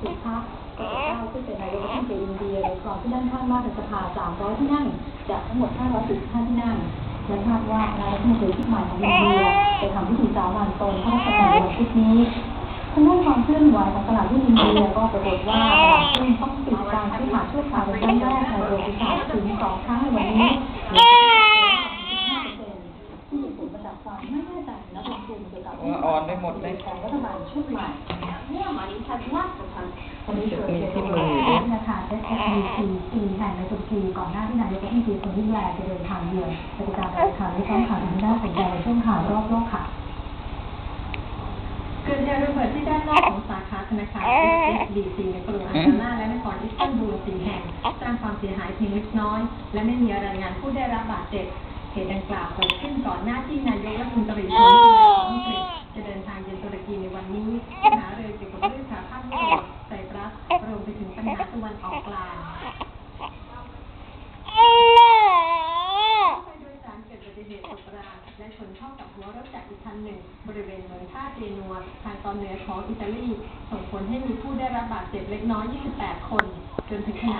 สิบพรรคก็จะก้าวขึ้นเป็นนายกรัฐมนตรีอินเดียโดยครองที่นั่งข้างมากในสภา 300 ที่นั่ง จากทั้งหมด 545 ที่นั่งและคาดว่านายกรัฐมนตรีชุดใหม่ของอินเดียจะทำพิธีสาบานตนเข้ารับตำแหน่งในวันพุธนี้ทางด้านความเคลื่อนไหวของตลาดหุ้นอินเดียก็ปรากฏว่าตลาดหุ้นต้องปิดการซื้อขายชั่วคราวเป็นครั้งแรกในประวัติศาสตร์ถึงสองครั้งในวันนี้ที่ผลมาจากความไม่แน่ใจของนักลงทุนเกี่ยวกับว่อนได้หมดเลยของรัฐบาลชุดใหม่ ฉันวันนี้เกิดเหตุที่มือธนาคาร SFBC แห่งในตุรกีก่อนหน้าที่นายกรัฐมนตรีคนที่แรกจะเดินทางเยือนปฏิการราคาที่องข่าวที่น่าสนใจในช่วงข่าวรอบโลกค่ะเกิดเหตุระเบิดที่ด้านนอกของสาขาธนาคาร SBC ในกรุงอังกานาและนครอิสตันบูลสี่แห่งสร้างความเสียหายเพียงเล็กน้อย และไม่มีรายงานผู้ได้รับบาดเจ็บเหตุดังกล่าวเกิดขึ้นก่อนหน้าที่นายกรัฐมนตรี ถึงปัญหาตะวันออกกลางผู้โดยสารเกิดอุบัติเหตุตกรางและชนเข้ากับหัวรถจักรอีกคันหนึ่ง บริเวณเมืองท่าเจนัวทางตอนเหนือของอิตาลี ส่งผลให้มีผู้ได้รับบาดเจ็บเล็กน้อย 28 คน จนถึงขณะ